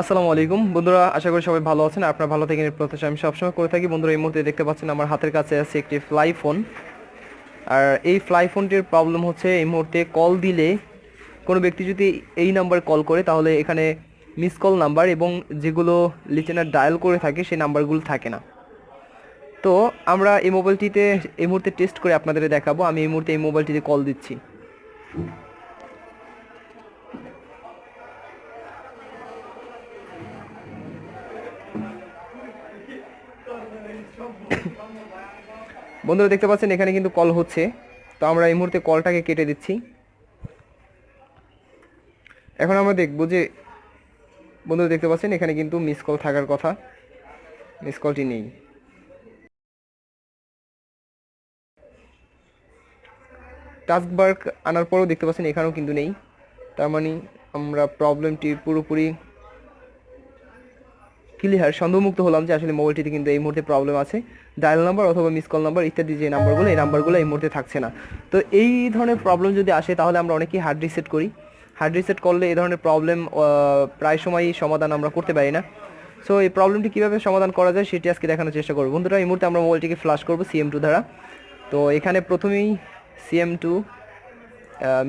আসসালামু আলাইকুম। বন্ধুরা, আশা করি সবাই ভালো আছেন। আপনারা ভালো থাকেন প্রত্যাশা আমি সবসময় করে থাকি। বন্ধুরা, এই মুহূর্তে দেখতে পাচ্ছেন আমার হাতের কাছে আছে একটি ফ্লাই ফোন আর এই ফ্লাই ফোনটির প্রবলেম হচ্ছে, এই মুহূর্তে কল দিলে কোনো ব্যক্তি যদি এই নাম্বার কল করে, তাহলে এখানে মিস কল নাম্বার এবং যেগুলো লিচেনার ডায়াল করে থাকে, সেই নাম্বারগুলো থাকে না। তো আমরা এই মোবাইলটিতে এই মুহূর্তে টেস্ট করে আপনাদের দেখাবো। আমি এই মুহূর্তে এই মোবাইলটিতে কল দিচ্ছি। বন্ধুরা দেখতে পাচ্ছেন, এখানে কিন্তু কল হচ্ছে। তো আমরা এই মুহূর্তে কলটাকে কেটে দিচ্ছি। এখন আমরা দেখব যে, বন্ধুরা দেখতে পাচ্ছেন, এখানে কিন্তু মিস কল থাকার কথা। মিস কলটি নেই। টাস্ক বার্ক আনার পরেও দেখতে পাচ্ছেন, এখানেও কিন্তু নেই। তার মানে আমরা প্রবলেমটি পুরোপুরি ক্লিয়ার সন্দেহমুক্ত হলাম যে আসলে মোবাইলটিতে কিন্তু এই মুহূর্তে প্রবলেম আছে। ডায়াল নাম্বার অথবা মিস কল নাম্বার ইত্যাদি যে নাম্বারগুলো এই নাম্বারগুলো এই মুহূর্তে থাকছে না। তো এই ধরনের প্রবলেম যদি আসে, তাহলে আমরা অনেকেই হার্ড রিসেট করি। হার্ড রিসেট করলে এই ধরনের প্রবলেম প্রায় সময়ই সমাধান আমরা করতে পারি না। সো এই প্রবলেমটি কীভাবে সমাধান করা যায়, সেটি আজকে দেখানোর চেষ্টা করব। বন্ধুরা, এই মুহূর্তে আমরা মোবাইলটিকে ফ্লাশ করব সিএম টু দ্বারা। তো এখানে প্রথমেই সিএম টু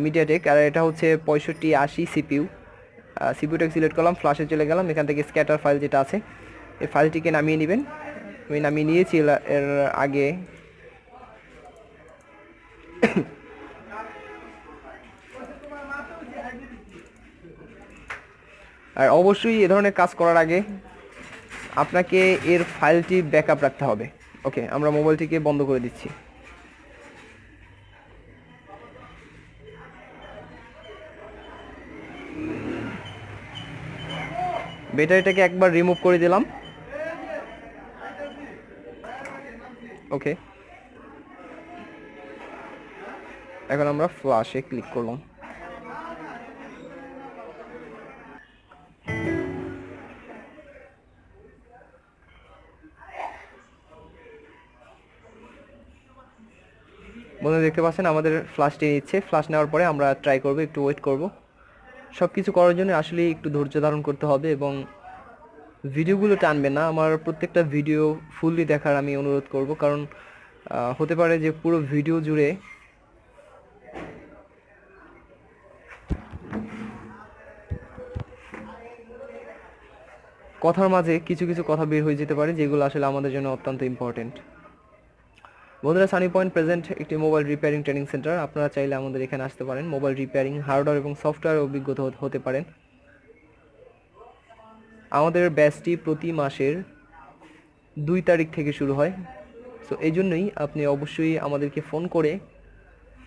মিডিয়াটেক আর এটা হচ্ছে পঁয়ষট্টি আশি সিপিউ সিপিউটাকে সিলেক্ট করলাম ফ্লাশে চলে গেলাম, এখান থেকে স্ক্যাটার ফাইল যেটা আছে, এই ফাইলটিকে নামিয়ে নেবেন। আমি নামিয়ে নিয়েছি এর- আগে আর অবশ্যই এ ধরনের কাজ করার আগে আপনাকে এর ফাইলটি ব্যাকআপ রাখতে হবে। ওকে আমরা মোবাইলটিকে বন্ধ করে দিচ্ছি। ব্যাটারিটাকে একবার রিমুভ করে দিলাম। ওকে এখন আমরা ফ্লাশে ক্লিক করলাম। বন্ধু দেখতে পাচ্ছেন, আমাদের ফ্লাশটি নিচ্ছে। ফ্লাশ নেওয়ার পরে আমরা ট্রাই করব, একটু ওয়েট করব। সব কিছু করার জন্য আসলে একটু ধৈর্য ধারণ করতে হবে এবং ভিডিওগুলো টানবে না। আমার প্রত্যেকটা ভিডিও ফুললি দেখার আমি অনুরোধ করব। কারণ হতে পারে যে পুরো ভিডিও জুড়ে কথার মাঝে কিছু কিছু কথা বের হয়ে যেতে পারে যেগুলো আসলে আমাদের জন্য অত্যন্ত ইম্পর্টেন্ট বন্ধুরা সানি পয়েন্ট প্রেজেন্ট একটি মোবাইল রিপেয়ারিং ট্রেনিং সেন্টার আপনারা চাইলে আমাদের এখানে আসতে পারেন। মোবাইল রিপেয়ারিং হার্ডওয়্যার এবং সফটওয়্যার অভিজ্ঞতা হতে- পারেন। আমাদের ব্যাচটি প্রতি মাসের দুই তারিখ থেকে শুরু হয়। সো এই জন্যই আপনি অবশ্যই আমাদেরকে ফোন করে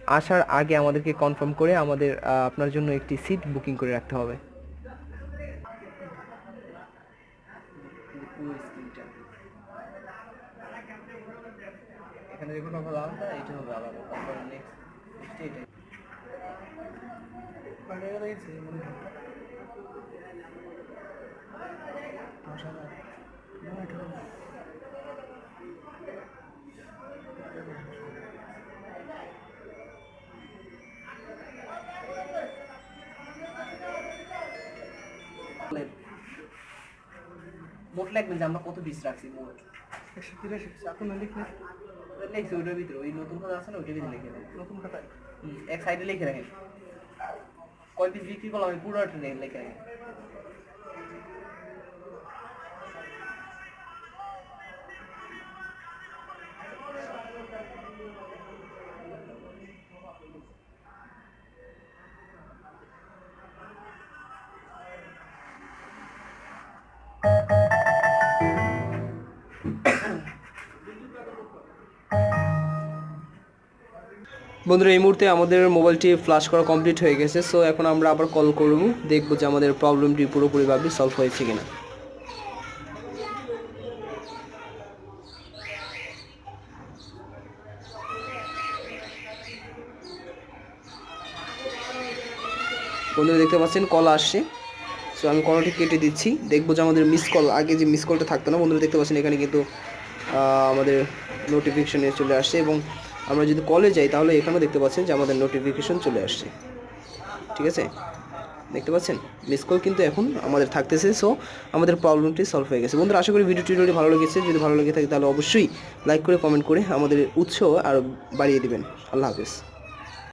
আসার আগে আমাদেরকে কনফার্ম করে আমাদের আপনার জন্য একটি সিট বুকিং করে রাখতে হবে। এখানে দেখুন হবে আলাদা এটা হবে আলাদা। তারপরে নেক্সট এটা মোট লাগবে যে আমরা কত পিস রাখছি, মোট? একশো তিরাশি এখন লিখলে লিখছি ওইটার ভিতরে ওই নতুন কথা আছে না ওইটার ভিতরে লিখে দেন নতুন খাতায় এক সাইডে লিখে রাখেন। কয় পিস বিক্রি করলাম আমি পুরোটা লিখে রাখেন বন্ধুরা, এই মুহূর্তে আমাদের মোবাইলটি ফ্লাশ করা কমপ্লিট হয়ে গেছে সো এখন আমরা আবার কল করব, দেখব যে আমাদের প্রবলেমটি পুরোপুরিভাবে সলভ হয়েছে কিনা। বন্ধুরা, দেখতে পাচ্ছেন কল আসছে। সো আমি কলটি কেটে দিচ্ছি, দেখব যে আমাদের মিস কল আগে যে মিস কলটা থাকতো না, বন্ধুরা, দেখতে পাচ্ছেন এখানে কিন্তু আমাদের নোটিফিকেশনে চলে আসছে এবং আমরা যদি কলে যাই তাহলে এখানেও দেখতে পাচ্ছেন যে আমাদের নোটিফিকেশন চলে আসছে। ঠিক আছে? দেখতে পাচ্ছেন? মিস কল কিন্তু এখন আমাদের থাকতেছে সো আমাদের প্রবলেমটি সলভ হয়ে গেছে। বন্ধুরা, আশা করি ভিডিও টিডিওটি ভালো লেগেছে। যদি ভালো লেগে থাকে তাহলে অবশ্যই লাইক করে কমেন্ট করে আমাদের উৎসাহ আরও বাড়িয়ে দেবেন। আল্লাহ হাফেজ।